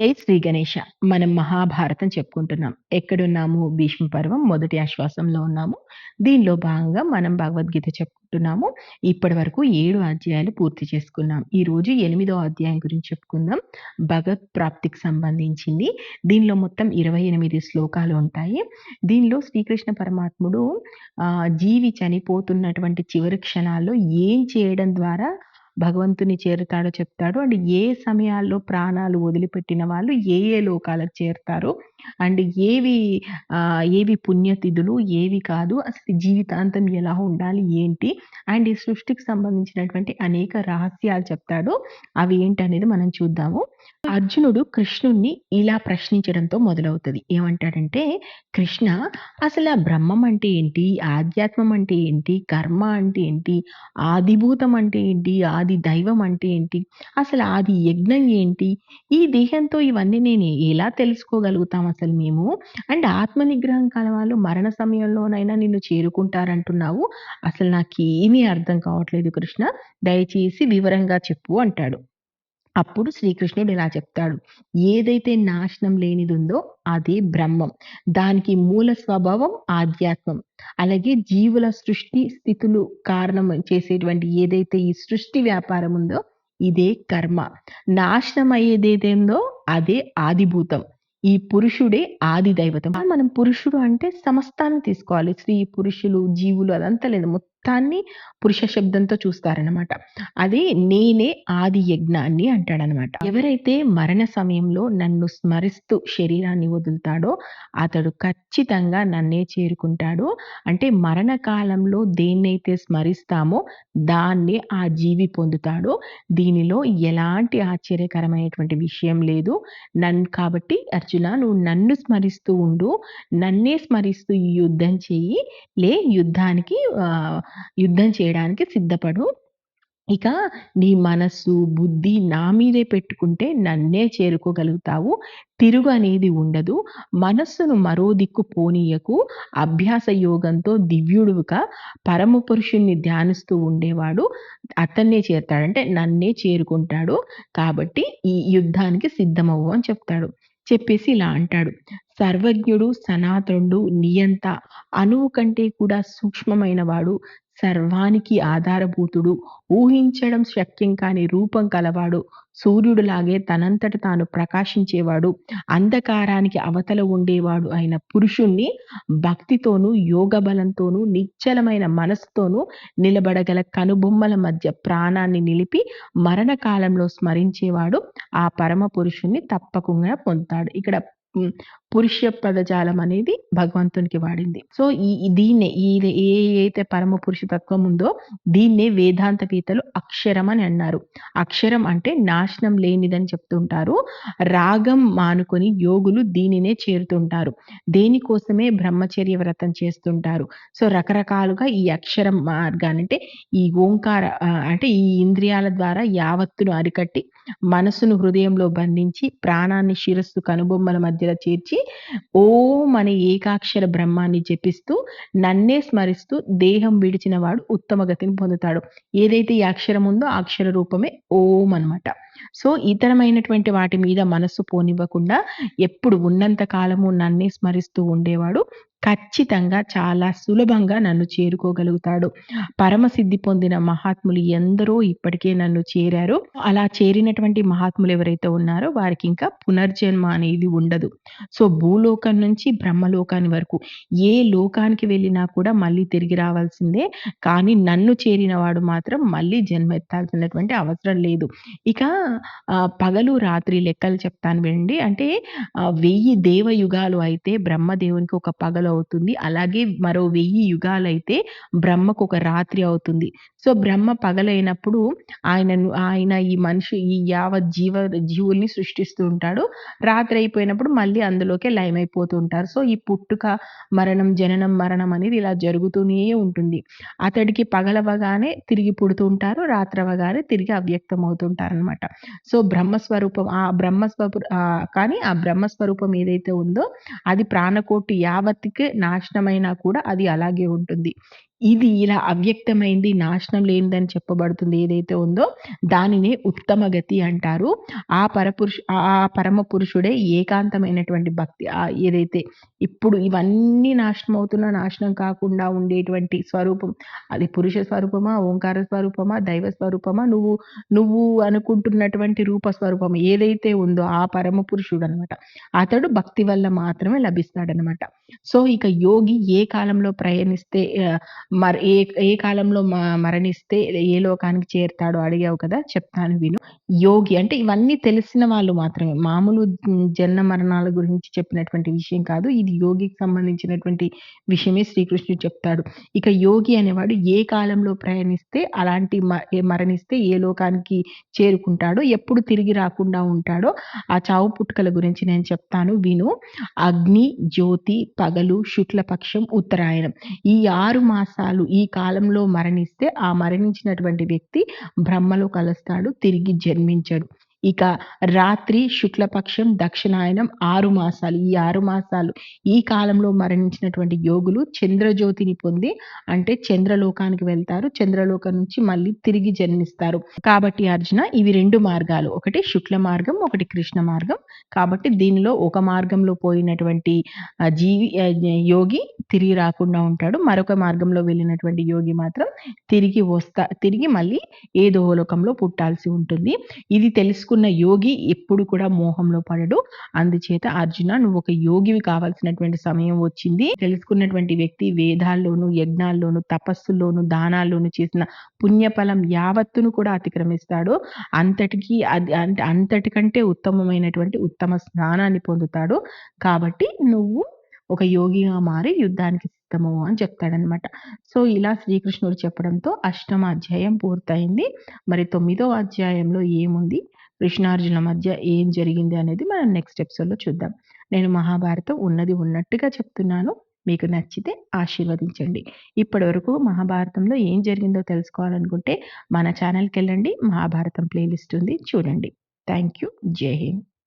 జై శ్రీ గణేష. మనం మహాభారతం చెప్పుకుంటున్నాం. ఎక్కడున్నాము? భీష్మ పర్వం మొదటి ఆశ్వాసంలో ఉన్నాము. దీనిలో భాగంగా మనం భగవద్గీత చెప్పుకుంటున్నాము. ఇప్పటి వరకు ఏడు అధ్యాయాలు పూర్తి చేసుకున్నాం. ఈ రోజు ఎనిమిదో అధ్యాయం గురించి చెప్పుకుందాం. భగవత్ ప్రాప్తికి సంబంధించింది. దీనిలో మొత్తం ఇరవై ఎనిమిది శ్లోకాలు ఉంటాయి. దీనిలో శ్రీకృష్ణ పరమాత్ముడు జీవి చనిపోతున్నటువంటి చివరి క్షణాల్లో ఏం చేయడం ద్వారా భగవంతుని చేరుతాడో చెప్తాడు. అండ్ ఏ సమయాల్లో ప్రాణాలు వదిలిపెట్టిన వాళ్ళు ఏ ఏ లోకాలకు చేరుతారు అండ్ ఏవి ఏవి పుణ్యతిథులు ఏవి కాదు అసలు జీవితాంతం ఎలా ఉండాలి ఏంటి అండ్ ఈ సృష్టికి సంబంధించినటువంటి అనేక రహస్యాలు చెప్తాడు. అవి ఏంటి అనేది మనం చూద్దాము. అర్జునుడు కృష్ణుణ్ణి ఇలా ప్రశ్నించడంతో మొదలవుతుంది. ఏమంటాడంటే కృష్ణ అసలు ఆ బ్రహ్మం అంటే ఏంటి? ఆధ్యాత్మం అంటే ఏంటి? కర్మ అంటే ఏంటి? ఆదిభూతం అంటే ఏంటి? ఆది దైవం అంటే ఏంటి? అసలు ఆది యజ్ఞం ఏంటి? ఈ దేహంతో ఇవన్నీ నేను ఎలా తెలుసుకోగలుగుతాం అసలు మేము? అండ్ ఆత్మ నిగ్రహం కలవాళ్ళు మరణ సమయంలోనైనా నిన్ను చేరుకుంటారంటున్నావు? అసలు నాకేమీ అర్థం కావట్లేదు కృష్ణ. దయచేసి వివరంగా చెప్పు అంటాడు. అప్పుడు శ్రీకృష్ణుడు ఇలా చెప్తాడు. ఏదైతే నాశనం లేనిదుందో అదే బ్రహ్మం. దానికి మూల స్వభావం ఆధ్యాత్మం. అలాగే జీవుల సృష్టి స్థితులు కారణం చేసేటువంటి ఏదైతే ఈ సృష్టి వ్యాపారం ఉందో ఇదే కర్మ. నాశనం అయ్యేదేదేందో అదే ఆదిభూతం. ఈ పురుషుడే ఆది దైవతం మనం పురుషుడు అంటే సమస్తాన్ని తీసుకోవాలి. స్త్రీ పురుషులు జీవులు అదంతా లేదు. మొత్తాన్ని పురుష శబ్దంతో చూస్తారనమాట అది నేనే ఆది యజ్ఞాన్ని అంటాడనమాట ఎవరైతే మరణ సమయంలో నన్ను స్మరిస్తూ శరీరాన్ని వదులుతాడో అతడు ఖచ్చితంగా నన్నే చేరుకుంటాడు. అంటే మరణ కాలంలో దేన్నైతే స్మరిస్తామో దాన్నే ఆ జీవి పొందుతాడో. దీనిలో ఎలాంటి ఆశ్చర్యకరమైనటువంటి విషయం లేదు. నన్ను కాబట్టి అర్జున నువ్వు నన్ను స్మరిస్తూ ఉండు. నన్నే స్మరిస్తూ యుద్ధం చెయ్యి. లే యుద్ధానికి యుద్ధం చేయడానికి సిద్ధపడు. ఇక నీ మనస్సు బుద్ధి నా మీదే పెట్టుకుంటే నన్నే చేరుకోగలుగుతావు. తిరుగు అనేది ఉండదు. మనస్సును మరో దిక్కు పోనీయకు. అభ్యాస యోగంతో దివ్యుడుగా పరమ పురుషుణ్ణి ధ్యానిస్తూ ఉండేవాడు. అతన్నే చేరుతాడంటే నన్నే చేరుకుంటాడు. కాబట్టి ఈ యుద్ధానికి సిద్ధమవ్వు అని చెప్తాడు. చెప్పేసి ఇలా అంటాడు. సర్వజ్ఞుడు సనాతనుడు నియంత అణువు కంటే కూడా సూక్ష్మమైన వాడు సర్వానికి ఆధారభూతుడు. ఊహించడం శక్యం కాని రూపం కలవాడు. సూర్యుడులాగే తనంతట తాను ప్రకాశించేవాడు. అంధకారానికి అవతల ఉండేవాడు అయిన పురుషుణ్ణి భక్తితోనూ యోగ బలంతోనూ నిశ్చలమైన మనసుతోనూ నిలబడగల కనుబొమ్మల మధ్య ప్రాణాన్ని నిలిపి మరణకాలంలో స్మరించేవాడు. ఆ పరమ పురుషుణ్ణి తప్పకుండా పొందుతాడు. ఇక్కడ పురుష పదజాలం అనేది భగవంతునికి వాడింది. సో ఈ దీన్నే ఈ ఏ అయితే పరమ పురుష తత్వం ఉందో దీన్నే వేదాంత గీతలు అక్షరం అని అన్నారు. అక్షరం అంటే నాశనం లేనిదని చెప్తుంటారు. రాగం మానుకొని యోగులు దీనినే చేరుతుంటారు. దేనికోసమే బ్రహ్మచర్య వ్రతం చేస్తుంటారు. సో రకరకాలుగా ఈ అక్షరం మార్గాన్ని అంటే ఈ ఓంకార అంటే ఈ ఇంద్రియాల ద్వారా యావత్తును అరికట్టి మనసును హృదయంలో బంధించి ప్రాణాన్ని శిరస్సు కనుబొమ్మల మధ్యలో చేర్చి ఓం అనే ఏకాక్షర బ్రహ్మాన్ని జపిస్తూ నన్నే స్మరిస్తూ దేహం విడిచిన వాడు ఉత్తమ గతిని పొందుతాడు. ఏదైతే ఈ అక్షరం ఉందో ఆ అక్షర రూపమే ఓం అనమాట సో ఇతరమైనటువంటి వాటి మీద మనస్సు పోనివ్వకుండా ఎప్పుడు ఉన్నంత కాలము నన్నే స్మరిస్తూ ఉండేవాడు ఖచ్చితంగా చాలా సులభంగా నన్ను చేరుకోగలుగుతాడు. పరమసిద్ధి పొందిన మహాత్ములు ఎందరో ఇప్పటికే నన్ను చేరారు. అలా చేరినటువంటి మహాత్ములు ఎవరైతే ఉన్నారో వారికి ఇంకా పునర్జన్మ అనేది ఉండదు. సో భూలోకం నుంచి బ్రహ్మలోకాని వరకు ఏ లోకానికి వెళ్ళినా కూడా మళ్ళీ తిరిగి రావాల్సిందే. కానీ నన్ను చేరిన వాడు మాత్రం మళ్ళీ జన్మ ఎత్తాల్సినటువంటి అవసరం లేదు. ఇక పగలు రాత్రి లెక్కలు చెప్తాను వినండి. అంటే వెయ్యి దేవయుగాలు అయితే బ్రహ్మదేవునికి ఒక పగలు అవుతుంది. అలాగే మరో వెయ్యి యుగాలైతే బ్రహ్మకు ఒక రాత్రి అవుతుంది. సో బ్రహ్మ పగలైనప్పుడు ఆయనను ఆయన ఈ మనిషి ఈ యావత్ జీవ జీవుల్ని సృష్టిస్తూ ఉంటాడు. రాత్రి అయిపోయినప్పుడు మళ్ళీ అందులోకే లయమైపోతూ ఉంటారు సో ఈ పుట్టుక మరణం జననం మరణం అనేది ఇలా జరుగుతూనే ఉంటుంది. అతడికి పగలవగానే తిరిగి పుడుతూ ఉంటారు రాత్రవగానే తిరిగి అవ్యక్తం అవుతుంటారు అనమాట సో బ్రహ్మస్వరూపం ఆ బ్రహ్మస్వరూ కానీ ఆ బ్రహ్మస్వరూపం ఏదైతే ఉందో అది ప్రాణకోటి యావత్కి నాశనమైనా కూడా అది అలాగే ఉంటుంది. ఇది ఇలా అవ్యక్తమైంది, నాశనం లేనిదని చెప్పబడుతుంది ఏదైతే ఉందో, దానినే ఉత్తమ గతి అంటారు. ఆ పరపురుషు ఆ పరమ పురుషుడే ఏకాంతమైనటువంటి భక్తి ఆ ఏదైతే ఇప్పుడు ఇవన్నీ నాశనం అవుతున్న నాశనం కాకుండా ఉండేటువంటి స్వరూపం. అది పురుష స్వరూపమా, ఓంకార స్వరూపమా, దైవ స్వరూపమా, నువ్వు నువ్వు అనుకుంటున్నటువంటి రూప స్వరూపం ఏదైతే ఉందో ఆ పరమ పురుషుడు అనమాట అతడు భక్తి వల్ల మాత్రమే లభిస్తాడనమాట. సో, ఇక యోగి ఏ కాలంలో ప్రయాణిస్తే మరి ఏ ఏ కాలంలో మరణిస్తే ఏ లోకానికి చేరుతాడో అడిగావు కదా! చెప్తాను విను. యోగి అంటే ఇవన్నీ తెలిసిన వాళ్ళు మాత్రమే. మామూలు జన్మ మరణాల గురించి చెప్పినటువంటి విషయం కాదు. ఇది యోగికి సంబంధించినటువంటి విషయమే శ్రీకృష్ణుడు చెప్తాడు. ఇక యోగి అనేవాడు ఏ కాలంలో ప్రయాణిస్తే అలాంటి మరణిస్తే ఏ లోకానికి చేరుకుంటాడో, ఎప్పుడు తిరిగి రాకుండా ఉంటాడో, ఆ చావు పుట్టుకల గురించి నేను చెప్తాను విను. అగ్ని, జ్యోతి, పగలు, శుక్లపక్షం, ఉత్తరాయణం. ఈ ఆరు మాసాలు ఈ కాలంలో మరణిస్తే ఆ మరణించినటువంటి వ్యక్తి బ్రహ్మలో కలుస్తాడు. తిరిగి జన్మించడు. ఇక రాత్రి, శుక్లపక్షం, దక్షిణాయనం ఆరు మాసాలు. ఈ ఆరు మాసాలు ఈ కాలంలో మరణించినటువంటి యోగులు చంద్రజ్యోతిని పొంది అంటే చంద్రలోకానికి వెళ్తారు. చంద్రలోకం నుంచి మళ్ళీ తిరిగి జన్మిస్తారు. కాబట్టి అర్జున ఇవి రెండు మార్గాలు. ఒకటి శుక్ల మార్గం, ఒకటి కృష్ణ మార్గం. కాబట్టి దీనిలో ఒక మార్గంలో పోయినటువంటి జీవి యోగి తిరిగి రాకుండా ఉంటాడు. మరొక మార్గంలో వెళ్ళినటువంటి యోగి మాత్రం తిరిగి వస్తా తిరిగి మళ్ళీ ఏదో లోకంలో పుట్టాల్సి ఉంటుంది. ఇది తెలుసుకున్న యోగి ఎప్పుడు కూడా మోహంలో పడడు. అందుచేత అర్జున నువ్వు ఒక యోగివి కావాల్సినటువంటి సమయం వచ్చింది. తెలుసుకున్నటువంటి వ్యక్తి వేదాల్లోను, యజ్ఞాల్లోను, తపస్సులోను దానాల్లోను చేసిన పుణ్యఫలం యావత్తును కూడా అతిక్రమిస్తాడు. అంతటికి అది అంతటికంటే ఉత్తమమైనటువంటి ఉత్తమ స్నానాన్ని పొందుతాడు. కాబట్టి నువ్వు ఒక యోగిగా మారి యుద్ధానికి సిద్ధము అని చెప్తాడనమాట. సో, ఇలా శ్రీకృష్ణుడు చెప్పడంతో అష్టమ అధ్యాయం పూర్తయింది. మరి తొమ్మిదో అధ్యాయంలో ఏముంది? కృష్ణార్జున మధ్య ఏం జరిగింది అనేది మనం నెక్స్ట్ ఎపిసోడ్‌లో చూద్దాం. నేను మహాభారతం ఉన్నది ఉన్నట్టుగా చెప్తున్నాను. మీకు నచ్చితే ఆశీర్వదించండి. ఇప్పటివరకు మహాభారతంలో ఏం జరిగిందో తెలుసుకోవాలనుకుంటే మన ఛానల్కి వెళ్ళండి మహాభారతం ప్లేలిస్ట్ ఉంది చూడండి. Thank you. జై హింద్.